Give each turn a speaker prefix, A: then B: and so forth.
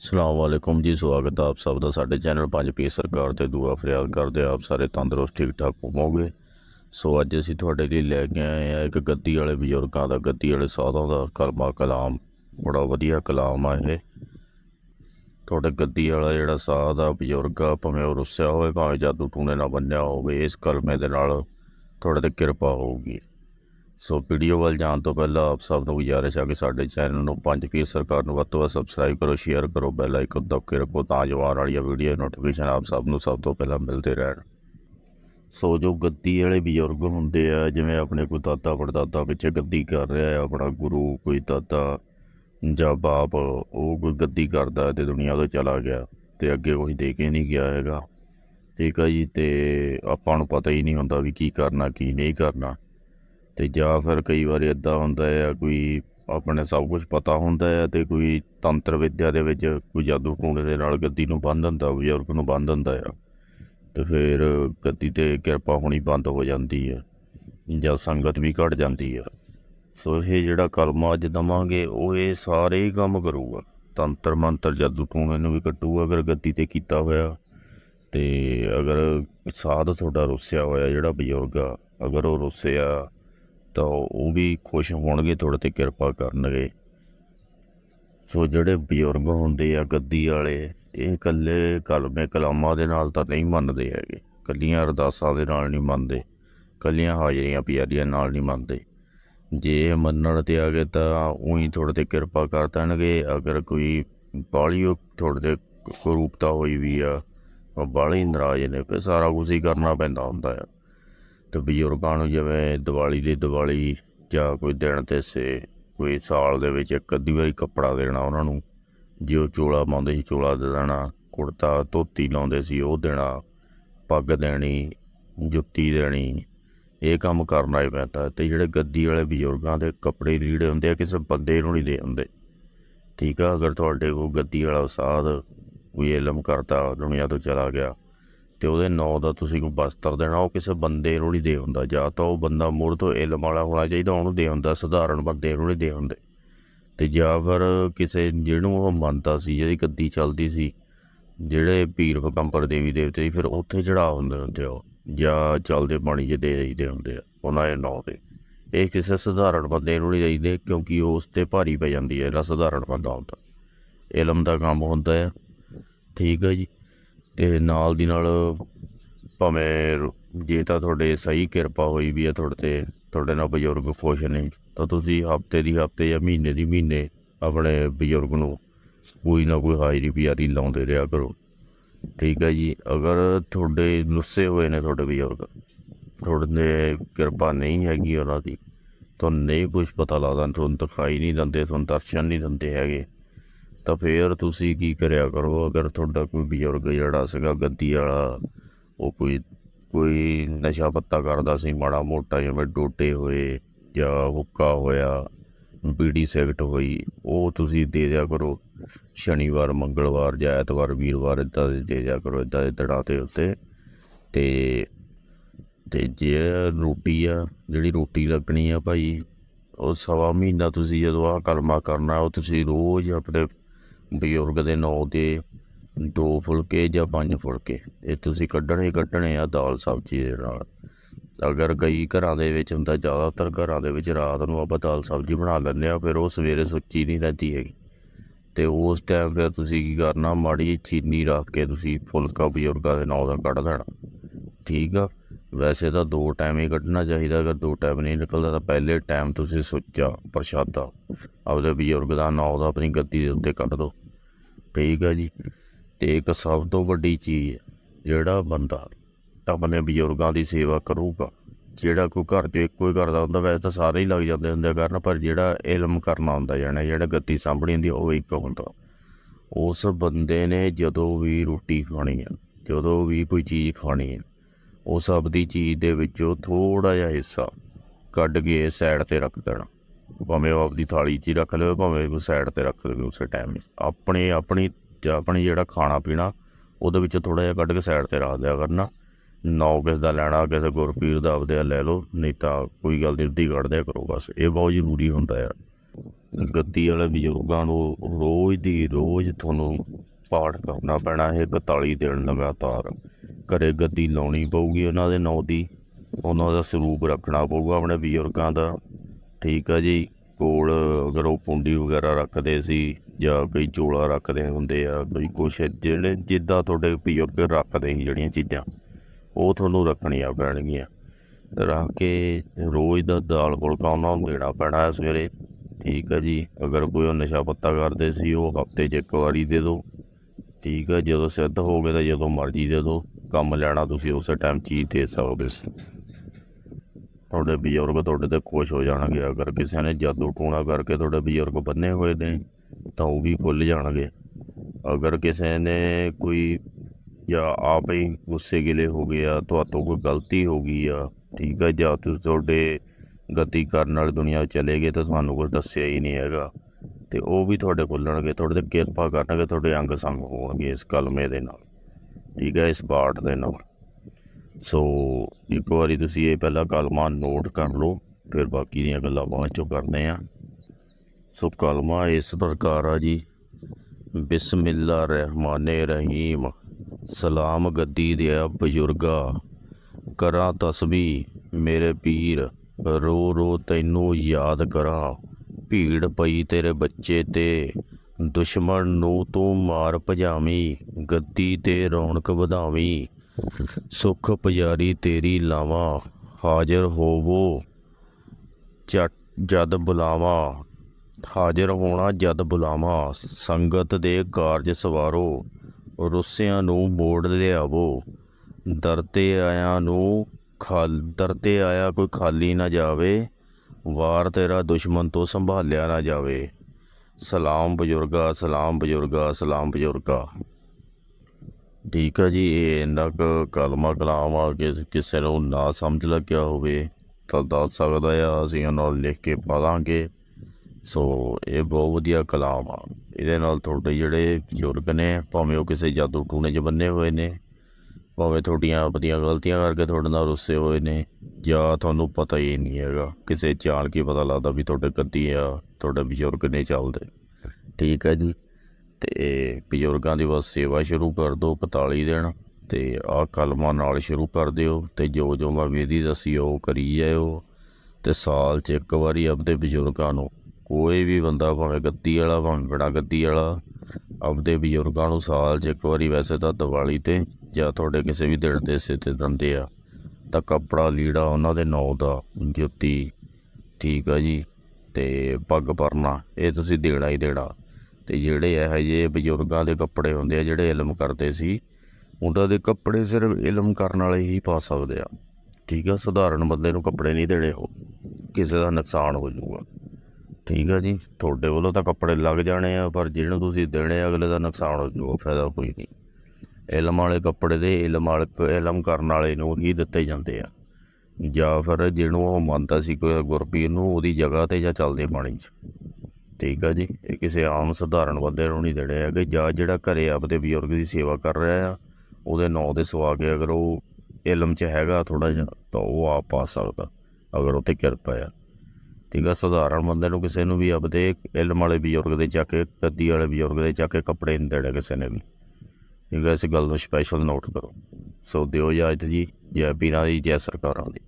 A: ਸਲਾਮ ਵਾਲੇਕੁਮ ਜੀ, ਸਵਾਗਤ ਹੈ ਆਪ ਸਭ ਦਾ ਸਾਡੇ ਚੈਨਲ ਪੰਜ ਪੀ ਸਰਕਾਰ ਤੇ। ਦੁਆ ਫਰਿਆਦ ਕਰਦੇ ਹਾਂ ਆਪ ਸਾਰੇ ਤੰਦਰੁਸਤ ਠੀਕ ਠਾਕ ਹੋਵੋਗੇ। ਸੋ ਅੱਜ ਅਸੀਂ ਤੁਹਾਡੇ ਲਈ ਲੈ ਕੇ ਆਏ ਹਾਂ ਇੱਕ ਗੱਦੀ ਵਾਲੇ ਬਜ਼ੁਰਗਾਂ ਦਾ, ਗੱਦੀ ਵਾਲੇ ਸਾਧਾਂ ਦਾ ਕਰਮਾ ਕਲਾਮ। ਬੜਾ ਵਧੀਆ ਕਲਾਮ ਆ ਇਹ। ਤੁਹਾਡੇ ਗੱਦੀ ਵਾਲਾ ਜਿਹੜਾ ਸਾਧ ਆ, ਬਜ਼ੁਰਗ ਆ, ਭਾਵੇਂ ਉਹ ਰੁੱਸਿਆ ਹੋਵੇ, ਭਾਵੇਂ ਜਾਦੂ ਟੂਣੇ ਨਾਲ ਬੰਨਿਆ ਹੋਵੇ, ਇਸ ਕਲਮੇ ਦੇ ਨਾਲ ਤੁਹਾਡੇ ਤੇ ਕਿਰਪਾ ਹੋਊਗੀ। ਸੋ ਵੀਡੀਓ ਵੱਲ ਜਾਣ ਤੋਂ ਪਹਿਲਾਂ ਆਪ ਸਭ ਨੂੰ ਗੁਜ਼ਾਰਿਸ਼ ਹੈ ਕਿ ਸਾਡੇ ਚੈਨਲ ਨੂੰ ਪੰਜ ਪੀਰ ਸਰਕਾਰ ਨੂੰ ਵੱਧ ਤੋਂ ਵੱਧ ਸਬਸਕ੍ਰਾਈਬ ਕਰੋ ਸ਼ੇਅਰ ਕਰੋ ਬੈਲ ਆਈਕਨ ਦਬ ਕੇ ਰੱਖੋ ਤਾਂ ਜੋ ਆਉਣ ਵਾਲੀਆਂ ਵੀਡੀਓ ਨੋਟੀਫਿਕੇਸ਼ਨ ਆਪ ਸਭ ਨੂੰ ਸਭ ਤੋਂ ਪਹਿਲਾਂ ਮਿਲਦੇ ਰਹਿਣ। ਸੋ ਜੋ ਗੱਦੀ ਵਾਲੇ ਬਜ਼ੁਰਗ ਹੁੰਦੇ ਆ, ਜਿਵੇਂ ਆਪਣੇ ਕੋਈ ਦਾਦਾ ਪੜਦਾਦਾ ਪਿੱਛੇ ਗੱਦੀ ਕਰ ਰਿਹਾ ਹੈ ਆਪਣਾ ਗੁਰੂ, ਕੋਈ ਦਾਦਾ ਜਾਂ ਬਾਪ, ਉਹ ਕੋਈ ਗੱਦੀ ਕਰਦਾ ਤੇ ਦੁਨੀਆ ਤੋਂ ਚਲਾ ਗਿਆ ਤੇ ਅੱਗੇ ਕੋਈ ਦੇ ਕੇ ਨਹੀਂ ਗਿਆ ਹੈਗਾ। ਠੀਕ ਆ ਜੀ, ਤੇ ਆਪਾਂ ਨੂੰ ਪਤਾ ਹੀ ਨਹੀਂ ਹੁੰਦਾ ਵੀ ਕੀ ਕਰਨਾ, ਕੀ ਨਹੀਂ ਕਰਨਾ। ਤੇ ਜਾਂ ਫਿਰ ਕਈ ਵਾਰੀ ਇਦਾਂ ਹੁੰਦਾ ਹੈ ਕੋਈ ਆਪਣੇ ਸਭ ਕੁਝ ਪਤਾ ਹੁੰਦਾ ਹੈ ਤੇ ਕੋਈ ਤੰਤਰ ਵਿੱਦਿਆ ਦੇ ਵਿੱਚ ਕੋਈ ਜਾਦੂ ਟੂਣੇ ਦੇ ਨਾਲ ਗੱਦੀ ਨੂੰ ਬੰਨ੍ਹ ਦਿੰਦਾ, ਬਜ਼ੁਰਗ ਨੂੰ ਬੰਨ੍ਹ ਦਿੰਦਾ ਆ। ਤੇ ਫਿਰ ਗੱਦੀ ਤੇ ਕਿਰਪਾ ਹੋਣੀ ਬੰਦ ਹੋ ਜਾਂਦੀ ਹੈ ਜਾਂ ਸੰਗਤ ਵੀ ਘਟ ਜਾਂਦੀ ਆ। ਸੋ ਇਹ ਜਿਹੜਾ ਕਲਮਾ ਅੱਜ ਦਵਾਂਗੇ, ਉਹ ਇਹ ਸਾਰੇ ਹੀ ਕੰਮ ਕਰੂਗਾ। ਤੰਤਰ ਮੰਤਰ ਜਾਦੂ ਟੂਣੇ ਨੂੰ ਵੀ ਕੱਟੂਗਾ ਅਗਰ ਗੱਦੀ ਤੇ ਕੀਤਾ ਹੋਇਆ ਤੇ ਅਗਰ ਸਾਧ ਤੁਹਾਡਾ ਰੁੱਸਿਆ ਹੋਇਆ ਜਿਹੜਾ ਬਜ਼ੁਰਗ ਆ, ਅਗਰ ਉਹ ਰੁੱਸਿਆ ਤਾਂ ਉਹ ਵੀ ਖੁਸ਼ ਹੋਣਗੇ, ਤੁਹਾਡੇ ਤੇ ਕਿਰਪਾ ਕਰਨਗੇ। ਸੋ ਜਿਹੜੇ ਬਜ਼ੁਰਗ ਹੁੰਦੇ ਆ, ਗੱਦੀ ਵਾਲੇ, ਇਹ ਇਕੱਲੇ ਕਲਮੇ ਕਲਾਮਾਂ ਦੇ ਨਾਲ ਤਾਂ ਨਹੀਂ ਮੰਨਦੇ ਹੈਗੇ। ਕੱਲੀਆਂ ਅਰਦਾਸਾਂ ਦੇ ਨਾਲ ਨਹੀਂ ਮੰਨਦੇ ਕੱਲੀਆਂ ਹਾਜ਼ਰੀਆਂ ਪਿਆਰੀਆਂ ਨਾਲ ਨਹੀਂ ਮੰਨਦੇ। ਜੇ ਮੰਨਣ ਤੇ ਆ ਗਏ ਤਾਂ ਉਹੀ ਤੁਹਾਡੇ ਤੇ ਕਿਰਪਾ ਕਰ ਦੇਣਗੇ। ਅਗਰ ਕੋਈ ਬਾਹਲੀ ਉਹ ਤੁਹਾਡੇ ਤੇ ਕਰੂਪਤਾ ਹੋਈ ਵੀ ਆ, ਉਹ ਬਾਹਲੀ ਨਾਰਾਜ਼ ਨੇ, ਫਿਰ ਸਾਰਾ ਕੁਝ ਹੀ ਕਰਨਾ ਪੈਂਦਾ ਹੁੰਦਾ ਆ। ਤੇ ਬਜ਼ੁਰਗਾਂ ਨੂੰ ਜਿਵੇਂ ਦੀਵਾਲੀ ਦੀ ਦੀਵਾਲੀ ਜਾਂ ਕੋਈ ਦਿਨ ਤੇ ਸੇ, ਕੋਈ ਸਾਲ ਦੇ ਵਿੱਚ ਇੱਕ ਅੱਧੀ ਵਾਰੀ ਕੱਪੜਾ ਦੇਣਾ ਉਹਨਾਂ ਨੂੰ, ਜੇ ਉਹ ਚੋਲਾ ਪਾਉਂਦੇ ਸੀ, ਚੋਲਾ ਦੇ ਦੇਣਾ, ਕੁੜਤਾ, ਧੋਤੀ ਲਾਉਂਦੇ ਸੀ, ਉਹ ਦੇਣਾ, ਪੱਗ ਦੇਣੀ, ਜੁੱਤੀ ਦੇਣੀ, ਇਹ ਕੰਮ ਕਰਨਾ ਹੀ ਪੈਂਦਾ ਤੇ ਜਿਹੜੇ ਗੱਦੀ ਵਾਲੇ ਬਜ਼ੁਰਗਾਂ ਦੇ ਕੱਪੜੇ ਲੀੜੇ ਹੁੰਦੇ ਆ, ਕਿਸੇ ਬੰਦੇ ਨੂੰ ਨਹੀਂ ਦੇ ਹੁੰਦੇ ਠੀਕ ਆ, ਅਗਰ ਤੁਹਾਡੇ ਕੋਲ ਗੱਦੀ ਵਾਲਾ ਸਾਧ ਕੋਈ ਇਲਮ ਕਰਦਾ ਦੁਨੀਆ ਤੋਂ ਚਲਾ ਗਿਆ ਤੇ ਉਹਦੇ ਨਾਂ ਦਾ ਤੁਸੀਂ ਕੋਈ ਬਸਤਰ ਦੇਣਾ ਉਹ ਕਿਸੇ ਬੰਦੇ ਨੂੰ ਨਹੀਂ ਦੇ ਹੁੰਦਾ ਜਾਂ ਤਾਂ ਉਹ ਬੰਦਾ ਮੁੜ ਤੋਂ ਇਲਮ ਵਾਲਾ ਹੋਣਾ ਚਾਹੀਦਾ ਉਹਨੂੰ ਦੇ ਹੁੰਦਾ ਸਧਾਰਨ ਬੰਦੇ ਨੂੰ ਨਹੀਂ ਦੇ ਹੁੰਦੇ। ਤੇ ਜਾਂ ਫਿਰ ਕਿਸੇ ਜਿਹਨੂੰ ਉਹ ਮੰਨਦਾ ਸੀ ਜਿਹਦੀ ਗੱਦੀ ਚੱਲਦੀ ਸੀ ਜਿਹੜੇ ਪੀਰ ਪਕੰਬਰ ਦੇਵੀ ਦੇਵਤੇ ਸੀ, ਫਿਰ ਉੱਥੇ ਚੜਾ ਹੁੰਦੇ ਹੁੰਦੇ ਆ ਉਹ ਜਾਂ ਚੱਲਦੇ ਪਾਣੀ 'ਚ ਦੇ ਦਈਦੇ ਹੁੰਦੇ ਆ ਉਹਨਾਂ ਦੇ ਨਾਂ ਤੇ। ਇਹ ਕਿਸੇ ਸਧਾਰਨ ਬੰਦੇ ਨੂੰ ਨਹੀਂ ਦੇਈਦੇ ਕਿਉਂਕਿ ਉਹ ਉਸ ਤੇ ਭਾਰੀ ਪੈ ਜਾਂਦੀ ਹੈ ਜਿਹੜਾ ਸਧਾਰਨ ਬੰਦਾ ਹੁੰਦਾ। ਇਲਮ ਦਾ ਕੰਮ ਹੁੰਦਾ ਹੈ ਠੀਕ ਹੈ ਜੀ। ਅਤੇ ਨਾਲ ਦੀ ਨਾਲ ਭਾਵੇਂ ਜੇ ਤਾਂ ਤੁਹਾਡੇ ਸਹੀ ਕਿਰਪਾ ਹੋਈ ਵੀ ਹੈ ਤੁਹਾਡੇ ਤੇ, ਤੁਹਾਡੇ ਨਾਲ ਬਜ਼ੁਰਗ ਖੁਸ਼ ਨੇ, ਤਾਂ ਤੁਸੀਂ ਹਫ਼ਤੇ ਦੀ ਹਫ਼ਤੇ ਜਾਂ ਮਹੀਨੇ ਦੀ ਮਹੀਨੇ ਆਪਣੇ ਬਜ਼ੁਰਗ ਨੂੰ ਕੋਈ ਨਾ ਕੋਈ ਹਾਜ਼ਰੀ ਪਿਆਰੀ ਲਾਉਂਦੇ ਰਿਹਾ ਕਰੋ। ਠੀਕ ਹੈ ਜੀ, ਅਗਰ ਤੁਹਾਡੇ ਨੁੱਸੇ ਹੋਏ ਨੇ ਤੁਹਾਡੇ ਬਜ਼ੁਰਗ, ਤੁਹਾਡੇ ਕਿਰਪਾ ਨਹੀਂ ਹੈਗੀ ਉਹਨਾਂ ਦੀ, ਤੁਹਾਨੂੰ ਨਹੀਂ ਕੁਝ ਪਤਾ ਲੱਗਦਾ, ਤੁਹਾਨੂੰ ਦਿਖਾਈ ਨਹੀਂ ਦਿੰਦੇ, ਤੁਹਾਨੂੰ ਦਰਸ਼ਨ ਨਹੀਂ ਦਿੰਦੇ ਹੈਗੇ। ਤਾਂ ਫਿਰ ਤੁਸੀਂ ਕੀ ਕਰਿਆ ਕਰੋ? ਅਗਰ ਤੁਹਾਡਾ ਕੋਈ ਬਜ਼ੁਰਗ ਜਿਹੜਾ ਸੀਗਾ ਗੱਦੀ ਵਾਲਾ, ਉਹ ਕੋਈ ਕੋਈ ਨਸ਼ਾ ਪੱਤਾ ਕਰਦਾ ਸੀ, ਮਾੜਾ ਮੋਟਾ ਜਿਵੇਂ ਡੋਟੇ ਹੋਏ ਜਾਂ ਹੁੱਕਾ ਹੋਇਆ, ਬੀੜੀ ਸਿਗਰਟ ਹੋਈ, ਉਹ ਤੁਸੀਂ ਦੇ ਦਿਆ ਕਰੋ। ਸ਼ਨੀਵਾਰ, ਮੰਗਲਵਾਰ ਜਾਂ ਐਤਵਾਰ, ਵੀਰਵਾਰ ਇਦਾਂ ਦੇ ਦੇ ਦਿਆ ਕਰੋ, ਇਦਾਂ ਦੇ ਦਿਨਾਂ ਦੇ ਉੱਤੇ। ਤੇ ਤੇ ਜੇ ਰੋਟੀ ਆ, ਜਿਹੜੀ ਰੋਟੀ ਲੱਗਣੀ ਆ ਭਾਈ, ਉਹ ਸਵਾ ਮਹੀਨਾ ਤੁਸੀਂ ਜਦੋਂ ਆ ਕਰਮਾ ਕਰਨਾ, ਉਹ ਤੁਸੀਂ ਰੋਜ਼ ਆਪਣੇ ਬਜ਼ੁਰਗ ਦੇ ਨਾਂ ਦੇ ਦੋ ਫੁਲਕੇ ਜਾਂ ਪੰਜ ਫੁਲਕੇ। ਇਹ ਤੁਸੀਂ ਕੱਢਣੇ ਕੱਢਣੇ ਆ ਦਾਲ, ਸਬਜ਼ੀ ਦੇ ਨਾਲ। ਅਗਰ ਕਈ ਘਰਾਂ ਦੇ ਵਿੱਚ ਹੁੰਦਾ, ਜ਼ਿਆਦਾਤਰ ਘਰਾਂ ਦੇ ਵਿੱਚ ਰਾਤ ਨੂੰ ਆਪਾਂ ਦਾਲ, ਸਬਜ਼ੀ ਬਣਾ ਲੈਂਦੇ ਆ ਫਿਰ ਉਹ ਸਵੇਰੇ ਸੁੱਚੀ ਨਹੀਂ ਰਹਿੰਦੀ ਹੈਗੀ। ਤੇ ਉਸ ਟਾਈਮ ਫਿਰ ਤੁਸੀਂ ਕੀ ਕਰਨਾ, ਮਾੜੀ ਚੀਨੀ ਰੱਖ ਕੇ ਤੁਸੀਂ ਫੁਲਕਾ ਬਜ਼ੁਰਗਾਂ ਦੇ ਨਾਂ ਦਾ ਕੱਢ ਦੇਣਾ। ਠੀਕ ਆ? ਵੈਸੇ ਤਾਂ ਦੋ ਟਾਈਮ ਹੀ ਕੱਢਣਾ ਚਾਹੀਦਾ ਅਗਰ ਦੋ ਟਾਈਮ ਨਹੀਂ ਨਿਕਲਦਾ ਤਾਂ ਪਹਿਲੇ ਟਾਈਮ ਤੁਸੀਂ ਸੁੱਚਾ ਪ੍ਰਸ਼ਾਦਾ ਆਪਦੇ ਬਜ਼ੁਰਗ ਦਾ ਨਾਂ ਉਹਦਾ ਆਪਣੀ ਗੱਦੀ ਦੇ ਉੱਤੇ ਕੱਢ ਦਿਓ ਠੀਕ ਹੈ ਜੀ? ਤੇ ਇੱਕ ਸਭ ਤੋਂ ਵੱਡੀ ਚੀਜ਼ ਹੈ, ਜਿਹੜਾ ਬੰਦਾ ਆਪਣੇ ਬਜ਼ੁਰਗਾਂ ਦੀ ਸੇਵਾ ਕਰੂਗਾ ਜਿਹੜਾ ਕੋਈ ਘਰ 'ਚ ਇੱਕੋ ਹੀ ਕਰਦਾ ਹੁੰਦਾ ਵੈਸੇ ਤਾਂ ਸਾਰੇ ਹੀ ਲੱਗ ਜਾਂਦੇ ਹੁੰਦੇ ਆ ਕਰਨ ਪਰ ਜਿਹੜਾ ਇਲਮ ਕਰਨਾ ਹੁੰਦਾ ਜਾਣਾ ਜਿਹੜਾ ਗੱਦੀ ਸਾਂਭਣੀ ਹੁੰਦੀ ਉਹ ਇੱਕ ਹੁੰਦਾ। ਉਸ ਬੰਦੇ ਨੇ ਜਦੋਂ ਵੀ ਰੋਟੀ ਖਾਣੀ ਆ ਜਦੋਂ ਵੀ ਕੋਈ ਚੀਜ਼ ਖਾਣੀ ਹੈ ਉਸ ਆਪਦੀ ਚੀਜ਼ ਦੇ ਵਿੱਚੋਂ ਥੋੜਾ ਜਿਹਾ ਹਿੱਸਾ ਕੱਢ ਕੇ ਸਾਈਡ ਤੇ ਰੱਖ ਦੇਣਾ। ਭਾਵੇਂ ਉਹ ਆਪਦੀ ਥਾਲੀ 'ਚ ਹੀ ਰੱਖ ਲਵੇ, ਭਾਵੇਂ ਉਹ ਸਾਈਡ ਤੇ ਰੱਖ ਲਵੇ ਉਸੇ ਟਾਈਮ ਆਪਣੇ, ਆਪਣੀ ਆਪਣੀ ਜਿਹੜਾ ਖਾਣਾ ਪੀਣਾ, ਉਹਦੇ ਵਿੱਚ ਥੋੜਾ ਜਿਹਾ ਕੱਢ ਕੇ ਸਾਈਡ ਤੇ ਰੱਖ ਦਿਆ ਕਰਨਾ। ਨੌ ਕਿਸ ਦਾ ਲੈਣਾ, ਕਿਸੇ ਗੁਰਪੀਰ ਦਾ ਆਪਦੇ ਲੈ ਲਓ, ਨਹੀਂ ਤਾਂ ਕੋਈ ਗੱਲ ਨਹੀਂ, ਅੱਧੀ ਕੱਢ ਦਿਆ ਕਰੋ ਬਸ। ਇਹ ਬਹੁਤ ਜ਼ਰੂਰੀ ਹੁੰਦਾ ਯਾਰ। ਗੱਦੀ ਵਾਲੇ ਬਜ਼ੁਰਗਾਂ ਨੂੰ ਰੋਜ਼ ਦੀ ਰੋਜ਼ ਤੁਹਾਨੂੰ ਪਾਠ ਕਰਨਾ ਪੈਣਾ ਹੈ 41 ਦਿਨ ਲਗਾਤਾਰ। ਘਰੇ ਗੱਦੀ ਲਾਉਣੀ ਪਊਗੀ ਉਹਨਾਂ ਦੇ ਨਾਂ ਦੀ, ਉਹਨਾਂ ਦਾ ਸਰੂਪ ਰੱਖਣਾ ਪਊਗਾ ਆਪਣੇ ਬਜ਼ੁਰਗਾਂ ਦਾ। ਠੀਕ ਆ ਜੀ, ਕੋਲ ਅਗਰ ਉਹ ਪੁੰਡੀ ਵਗੈਰਾ ਰੱਖਦੇ ਸੀ ਜਾਂ ਕੋਈ ਚੋਲਾ ਰੱਖਦੇ ਹੁੰਦੇ ਆ, ਕੋਈ ਕੁਛ, ਜਿਹੜੇ ਜਿੱਦਾਂ ਤੁਹਾਡੇ ਬਜ਼ੁਰਗ ਰੱਖਦੇ ਸੀ ਜਿਹੜੀਆਂ ਚੀਜ਼ਾਂ, ਉਹ ਤੁਹਾਨੂੰ ਰੱਖਣੀਆਂ ਪੈਣਗੀਆਂ। ਰੱਖ ਕੇ ਰੋਜ਼ ਦਾ ਦਾਲ ਫੁਲਕਾ ਉਹਨਾਂ ਨੂੰ ਦੇਣਾ ਪੈਣਾ ਹੈ ਸਵੇਰੇ ਠੀਕ ਹੈ ਜੀ, ਅਗਰ ਕੋਈ ਉਹ ਨਸ਼ਾ ਪੱਤਾ ਕਰਦੇ ਸੀ, ਉਹ ਹਫ਼ਤੇ 'ਚ ਇੱਕ ਵਾਰੀ ਦੇ ਦਿਓ। ਠੀਕ ਹੈ ਜਦੋਂ ਸਿੱਧ ਹੋ ਗਏ ਤਾਂ ਜਦੋਂ ਮਰਜ਼ੀ ਦੇ ਦਿਓ। ਕੰਮ ਲੈਣਾ ਤੁਸੀਂ ਉਸੇ ਟਾਈਮ ਚੀਜ਼ ਦੇ ਸਕਦੇ ਸੀ। ਤੁਹਾਡੇ ਬਜ਼ੁਰਗ ਤੁਹਾਡੇ ਤੇ ਖੁਸ਼ ਹੋ ਜਾਣਗੇ। ਅਗਰ ਕਿਸੇ ਨੇ ਜਾਦੂ ਟੂਣਾ ਕਰਕੇ ਤੁਹਾਡੇ ਬਜ਼ੁਰਗ ਬੰਨੇ ਹੋਏ ਨੇ, ਤਾਂ ਉਹ ਵੀ ਖੁੱਲ ਜਾਣਗੇ। ਅਗਰ ਕਿਸੇ ਨੇ ਕੋਈ ਜਾਂ ਆਪ ਹੀ ਗੁੱਸੇ ਗਿਲੇ ਹੋ ਗਿਆ ਤੁਹਾਤੋਂ ਕੋਈ ਗਲਤੀ ਹੋ ਗਈ ਆ, ਠੀਕ ਹੈ ਜਾਂ ਤੁਸੀਂ ਤੁਹਾਡੇ ਗਤੀ ਕਰਨ ਵਾਲੀ ਦੁਨੀਆ ਚਲੇ ਗਏ ਤਾਂ ਤੁਹਾਨੂੰ ਕੁਝ ਦੱਸਿਆ ਹੀ ਨਹੀਂ ਹੈਗਾ। ਤੇ ਉਹ ਵੀ ਤੁਹਾਡੇ ਖੁੱਲਣਗੇ ਤੁਹਾਡੇ ਤੇ ਕਿਰਪਾ ਕਰਨਗੇ, ਤੁਹਾਡੇ ਅੰਗ ਸੰਗ ਹੋਣਗੇ ਇਸ ਕਲਮੇ ਦੇ ਨਾਲ। ਠੀਕ ਹੈ ਇਸ ਪਾਠ ਦੇ ਨਾਲ। ਸੋ ਇੱਕ ਵਾਰੀ ਤੁਸੀਂ ਇਹ ਪਹਿਲਾ ਕਲਮਾ ਨੋਟ ਕਰ ਲਓ, ਫਿਰ ਬਾਕੀ ਦੀਆਂ ਗੱਲਾਂ ਬਾਅਦ ਚੋਂ ਕਰਦੇ ਆ। ਸੋ ਕਲਮਾ ਇਸ ਪ੍ਰਕਾਰ ਆ ਜੀ। ਬਿਸਮਿਲ੍ਲਾ ਰਹਿਮਾਨੇ ਰਹੀਮ, ਸਲਾਮ ਗੱਦੀ ਦਿਆ ਬਜ਼ੁਰਗਾ, ਕਰਾਂ ਤਸਬੀ ਮੇਰੇ ਪੀਰ, ਰੋ ਰੋ ਤੈਨੂੰ ਯਾਦ ਕਰਾਂ, ਭੀੜ ਪਈ ਤੇਰੇ ਬੱਚੇ ਤੇ ਦੁਸ਼ਮਣ ਨੂੰ ਤੂੰ ਮਾਰ ਭਜਾਵੀਂ, ਗੱਦੀ ਤੇ ਰੌਣਕ ਵਧਾਵੀਂ। ਸੁਖ ਪੁਜਾਰੀ ਤੇਰੀ ਲਾਵਾਂ, ਹਾਜ਼ਰ ਹੋਵੋ, ਜਟ ਜਦ ਬੁਲਾਵਾਂ। ਹਾਜ਼ਰ ਹੋਣਾ ਜਦ ਬੁਲਾਵਾਂ, ਸੰਗਤ ਦੇ ਕਾਰਜ ਸਵਾਰੋ, ਰੁੱਸਿਆਂ ਨੂੰ ਮੋੜ ਲਿਆਵੋ। ਦਰ ਤੇ ਆਇਆਂ ਨੂੰ ਖਾਲ, ਦਰ ਤੇ ਆਇਆ ਕੋਈ ਖਾਲੀ ਨਾ ਜਾਵੇ, ਵਾਰ ਤੇਰਾ ਦੁਸ਼ਮਣ ਤੋਂ ਸੰਭਾਲਿਆ ਨਾ ਜਾਵੇ। ਸਲਾਮ ਬਜ਼ੁਰਗਾ ਸਲਾਮ ਬਜ਼ੁਰਗਾ ਸਲਾਮ ਬਜ਼ੁਰਗਾ। ਠੀਕ ਆ ਜੀ, ਇਹ ਇੰਨਾ ਕੁ ਕਲਮਾ ਕਲਾਮ ਆ ਕਿ ਕਿਸੇ ਨੂੰ ਨਾ ਸਮਝ ਲੱਗਿਆ ਹੋਵੇ ਤਾਂ ਦੱਸ ਸਕਦਾ ਆ, ਅਸੀਂ ਉਹਨਾਂ ਨੂੰ ਲਿਖ ਕੇ ਪਾ ਦਾਂਗੇ। ਸੋ ਇਹ ਬਹੁਤ ਵਧੀਆ ਕਲਾਮ ਆ। ਇਹਦੇ ਨਾਲ ਤੁਹਾਡੇ ਜਿਹੜੇ ਬਜ਼ੁਰਗ ਨੇ, ਭਾਵੇਂ ਉਹ ਕਿਸੇ ਜਾਦੂ ਟੂਣੇ 'ਚ ਬੰਨੇ ਹੋਏ ਨੇ ਭਾਵੇਂ ਤੁਹਾਡੀਆਂ ਆਪਦੀਆਂ ਗਲਤੀਆਂ ਕਰਕੇ ਤੁਹਾਡੇ ਨਾਲ ਰੁੱਸੇ ਹੋਏ ਨੇ, ਜਾਂ ਤੁਹਾਨੂੰ ਪਤਾ ਹੀ ਨਹੀਂ ਹੈਗਾ। ਕਿਸੇ ਚਾਲ ਕੀ ਪਤਾ ਲੱਗਦਾ ਵੀ ਤੁਹਾਡੇ ਗੱਦੀ ਆ, ਤੁਹਾਡੇ ਬਜ਼ੁਰਗ ਨੇ ਚੱਲਦੇ। ਠੀਕ ਹੈ ਜੀ। ਤੇ ਬਜ਼ੁਰਗਾਂ ਦੀ ਬਸ ਸੇਵਾ ਸ਼ੁਰੂ ਕਰ ਦਿਓ 41 ਦਿਨ। ਤੇ ਆਹ ਕਲਮਾਂ ਨਾਲ ਸ਼ੁਰੂ ਕਰ ਦਿਓ, ਤੇ ਜੋ ਜੋ ਮੈਂ ਵਿਧੀ ਦੱਸੀ ਉਹ ਕਰੀ ਜਾਇਓ। ਤੇ ਸਾਲ 'ਚ ਇੱਕ ਵਾਰੀ ਆਪਦੇ ਬਜ਼ੁਰਗਾਂ ਨੂੰ, ਕੋਈ ਵੀ ਬੰਦਾ ਭਾਵੇਂ ਗੱਦੀ ਵਾਲਾ, ਭਾਵੇਂ ਬੜਾ ਗੱਦੀ ਵਾਲਾ, ਆਪਦੇ ਬਜ਼ੁਰਗਾਂ ਨੂੰ ਸਾਲ 'ਚ ਇੱਕ ਵਾਰੀ ਵੈਸੇ ਤਾਂ ਦੀਵਾਲੀ ਤੇ ਜਾਂ ਤੁਹਾਡੇ ਕਿਸੇ ਵੀ ਦਿਨ ਦੇ ਸਿਰ ਤੇ ਦਿੰਦੇ ਆ ਤਾਂ ਕੱਪੜਾ ਲੀੜਾ ਉਹਨਾਂ ਦੇ ਨੌ ਦਾ ਜੁੱਤੀ ਠੀਕ ਆ ਜੀ ਤੇ ਪੱਗ ਪਰਨਾ ਇਹ ਤੁਸੀਂ ਦੇਣਾ ਹੀ ਦੇਣਾ। ਤੇ ਜਿਹੜੇ ਇਹੋ ਜਿਹੇ ਬਜ਼ੁਰਗਾਂ ਦੇ ਕੱਪੜੇ ਹੁੰਦੇ ਆ ਜਿਹੜੇ ਇਲਮ ਕਰਦੇ ਸੀ ਉਹਨਾਂ ਦੇ ਕੱਪੜੇ ਸਿਰਫ ਇਲਮ ਕਰਨ ਵਾਲੇ ਹੀ ਪਾ ਸਕਦੇ ਆ। ਠੀਕ ਆ ਸਧਾਰਨ ਬੰਦੇ ਨੂੰ ਕੱਪੜੇ ਨਹੀਂ ਦੇਣੇ ਉਹ ਕਿਸੇ ਦਾ ਨੁਕਸਾਨ ਹੋ ਜਾਊਗਾ। ਠੀਕ ਆ ਜੀ ਤੁਹਾਡੇ ਵੱਲੋਂ ਤਾਂ ਕੱਪੜੇ ਲੱਗ ਜਾਣੇ ਆ ਪਰ ਜਿਹਨੂੰ ਤੁਸੀਂ ਦੇਣੇ ਆ, ਅਗਲੇ ਦਾ ਨੁਕਸਾਨ ਹੋ ਜਾਊਗਾ ਫਾਇਦਾ ਕੋਈ ਨਹੀਂ। ਇਲਮ ਵਾਲੇ ਕੱਪੜੇ ਦੇ ਇਲਮ ਵਾਲੇ ਇਲਮ ਕਰਨ ਵਾਲੇ ਨੂੰ ਹੀ ਦਿੱਤੇ ਜਾਂਦੇ ਆ। ਜਾਂ ਫਿਰ ਜਿਹਨੂੰ ਉਹ ਮੰਨਦਾ ਸੀ ਕੋਈ ਗੁਰਪੀਰ ਨੂੰ, ਉਹਦੀ ਜਗ੍ਹਾ ਤੇ ਜਾਂ ਚੱਲਦੇ ਪਾਣੀ 'ਚ। ਠੀਕ ਆ ਜੀ? ਇਹ ਕਿਸੇ ਆਮ ਸਧਾਰਨ ਬੰਦੇ ਨੂੰ ਨਹੀਂ ਦੇਣੇ ਹੈਗੇ। ਜਾਂ ਜਿਹੜਾ ਘਰੇ ਆਪਦੇ ਬਜ਼ੁਰਗ ਦੀ ਸੇਵਾ ਕਰ ਰਿਹਾ ਆ, ਉਹਦੇ ਨਾਂ ਦੇ ਸਵਾ ਕੇ ਅਗਰ ਉਹ ਇਲਮ 'ਚ ਹੈਗਾ ਥੋੜਾ ਜਿਹਾ, ਤਾਂ ਉਹ ਆਪ ਪਾ ਸਕਦਾ, ਅਗਰ ਉਹ 'ਤੇ ਕਿਰਪਾ ਆ। ਠੀਕ ਆ? ਸਧਾਰਨ ਬੰਦੇ ਨੂੰ ਕਿਸੇ ਨੂੰ ਵੀ ਆਪਦੇ ਇਲਮ ਵਾਲੇ ਬਜ਼ੁਰਗ ਦੇ ਚੱਕ ਕੇ, ਗੱਦੀ ਵਾਲੇ ਬਜ਼ੁਰਗ ਦੇ ਚੱਕ ਕੇ ਕੱਪੜੇ ਨਹੀਂ ਦੇਣੇ ਕਿਸੇ ਨੇ ਵੀ। ਠੀਕ ਆ ਇਸ ਗੱਲ ਨੂੰ ਸਪੈਸ਼ਲ ਨੋਟ ਕਰੋ। ਸੋ ਦਿਓ ਇਜਾਜ਼ਤ ਜੀ, ਜੈ ਪੀਰਾਂ ਦੀ ਜੈ ਸਰਕਾਰਾਂ ਦੀ।